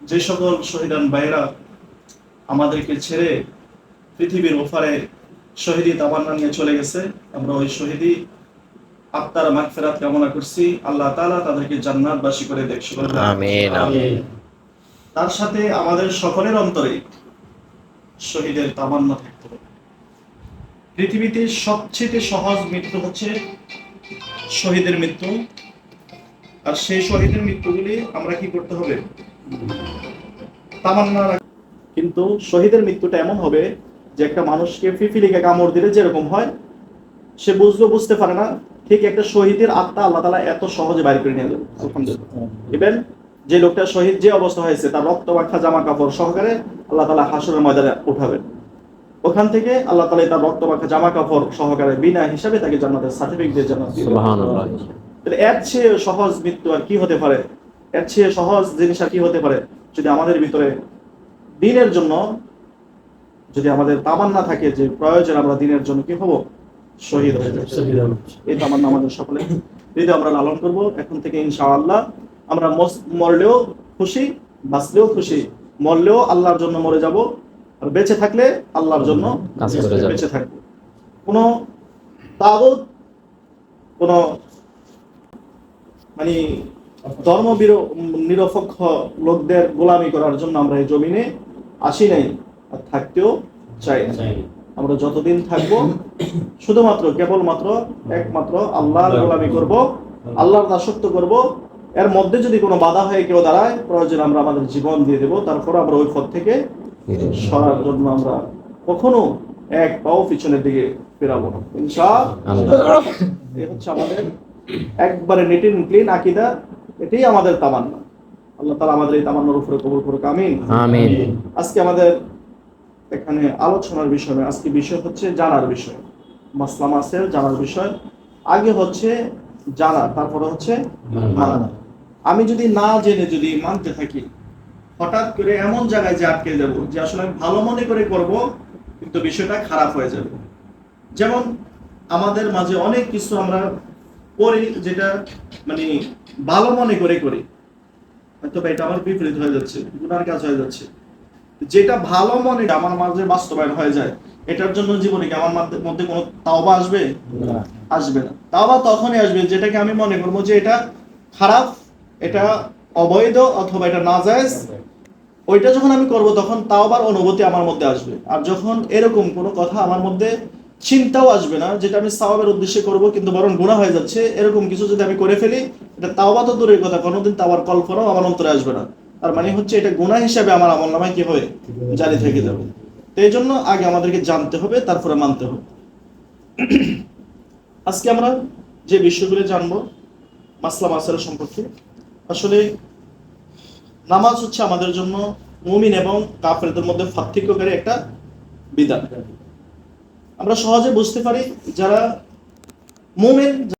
যে সকল শহীদান ভাইয়েরা আমাদেরকে ছেড়ে পৃথিবীর ওপারে শহীদি তামান্না নিয়ে চলে গেছে আমরা ওই শহীদি আত্মার মাগফিরাত কামনা করছি। আল্লাহ তাআলা তাদেরকে জান্নাতবাসী করে দেখছে আমিন, আমিন। তার সাথে আমাদের সকলের অন্তরে শহীদের তামান্না থাকতে হবে। পৃথিবীতে সবচেয়ে সহজ মৃত্যু হচ্ছে শহীদের মৃত্যু। আর সেই শহীদের মৃত্যুগুলি আমরা কি করতে হবে? তামান্না কিন্তু শহীদের মৃত্যুটা এমন হবে যে একটা মানুষকে ফিফিলিকে কামড় দিলে যেরকম হয় সে বুঝলেও বুঝতে পারে না। ঠিক একটা শহীদের আত্মা আল্লাহ তালা এত সহজে বাইর করে নিয়ে যাবে আলহামদুলিল্লাহ। ইভেন যে লোকটা শহীদ যে অবস্থা হয়েছে তার রক্ত মাখা জামা কাপড় সহকারে আল্লাহ তালা হাসুরের ময়দানে উঠাবেন ওখান থেকে আল্লাহ তালা তার রক্ত মাখা জামা কাপড় সহকারে বিনা হিসাবে তাকে জান্নাতের সার্টিফিকেট দিয়ে জান্নাত তাহলে এর চেয়ে সহজ মৃত্যু আর কি হতে পারে? এর চেয়ে সহজ জিনিস আর কি হতে পারে যদি আমাদের ভিতরে দিনের জন্য যদি আমাদের তামান্না থাকে যে প্রয়োজন আমরা দিনের জন্য কি হব? শহীদ হয়ে যাব। এই তামান্না আমাদের সকলে যদি আমরা লালন করব। এখন থেকে ইনশাআল্লাহ আমরা মরলেও খুশি বাঁচলেও খুশি। মরলেও আল্লাহর জন্য মরে যাব। আর বেঁচে থাকলে আল্লাহর জন্য। বেঁচে থাকব। কোনো তাগুত কোনো মানে ধর্ম নিরপেক্ষ লোকদের গোলামি করার জন্য আমরা এই জমিনে আসি নাই আর থাকতেও চাই না আমরা যতদিন থাকব শুধুমাত্র কেবলমাত্র একমাত্র আল্লাহর গোলামি করব আল্লাহর দাসত্ব করব। এর মধ্যে যদি কোনো বাধা হয়ে কেউ দাঁড়ায় প্রয়োজন আমরা আমাদের জীবন দিয়ে দেবো। তারপর আমরা ওই পথ থেকে সরার জন্য আমরা কখনো এক পাও পিছনের দিকে ফেরাবো না। ইনশাআল্লাহ। এই হচ্ছে আমাদের একবারে নিট এন্ড ক্লিন আকিদা। এটাই আমাদের তামান্না। আল্লাহ তাআলা আমাদের এই তামান্নার উপরে কবুল করুক আমিন। আমিন। আজকে আমাদের এখানে আলোচনার বিষয় নয় আজকে বিষয় হচ্ছে জানার বিষয়। মাসলা মাসের জানার বিষয়। আগে হচ্ছে জানা তারপরে হচ্ছে মানা। আমি যদি না জেনে যদি মানতে থাকি হঠাৎ করে এমন জায়গায় যে আটকে যাব যে আসলে আমি ভালো মনে করে করব কিন্তু বিষয়টা খারাপ হয়ে যাবে। যেমন আমাদের মাঝে অনেক কিছু আমরা করি যেটা মানে ভালো মনে করে করি হয়তো এটা আমার বিপরীত হয়ে যাচ্ছে গুনার কাজ হয়ে যাচ্ছে। যেটা ভালো মনে আমার মাঝে বাস্তবায়ন হয়ে যায় এটার জন্য জীবনে কি আমার মাধ্যে- কোনো তাওবা আসবে? আসবে না। তাওবা তখনই আসবে যেটাকে আমি মনে করব যে এটা খারাপ এটা অবৈধ অথবা এটা নাজায়েজ। ওইটা যখন আমি করব তখন তাওবার অনুভূতি আমার মধ্যে আসবে। আর যখন এরকম কোনো কথা আমার মধ্যে চিন্তাও আসবে না, যেটা আমি সাওয়াবের উদ্দেশ্যে করব, কিন্তু বরং গুনাহ হয়ে যাচ্ছে। এরকম কিছু যদি আমি করে ফেলি, এটা তাওবা তো দূরের কথা, কোনোদিন তাওবার কল্পনাও আমার অন্তরে আসবে না। তার মানে হচ্ছে এটা গুনাহ হিসাবে আমার আমল নামায় কি হবে জারি থেকে যাবে? তো এই জন্য আগে আমাদেরকে জানতে হবে, তারপরে মানতে হবে। আজকে আমরা যে বিষয়গুলো জানব, মাসলা মাসালা সম্পর্কে, আসলে নামাজ হচ্ছে আমাদের জন্য মুমিন এবং কাফেরদের মধ্যে পার্থক্যকারী একটা বিধান। আমরা সহজে বুঝতে পারি যারা মুমিন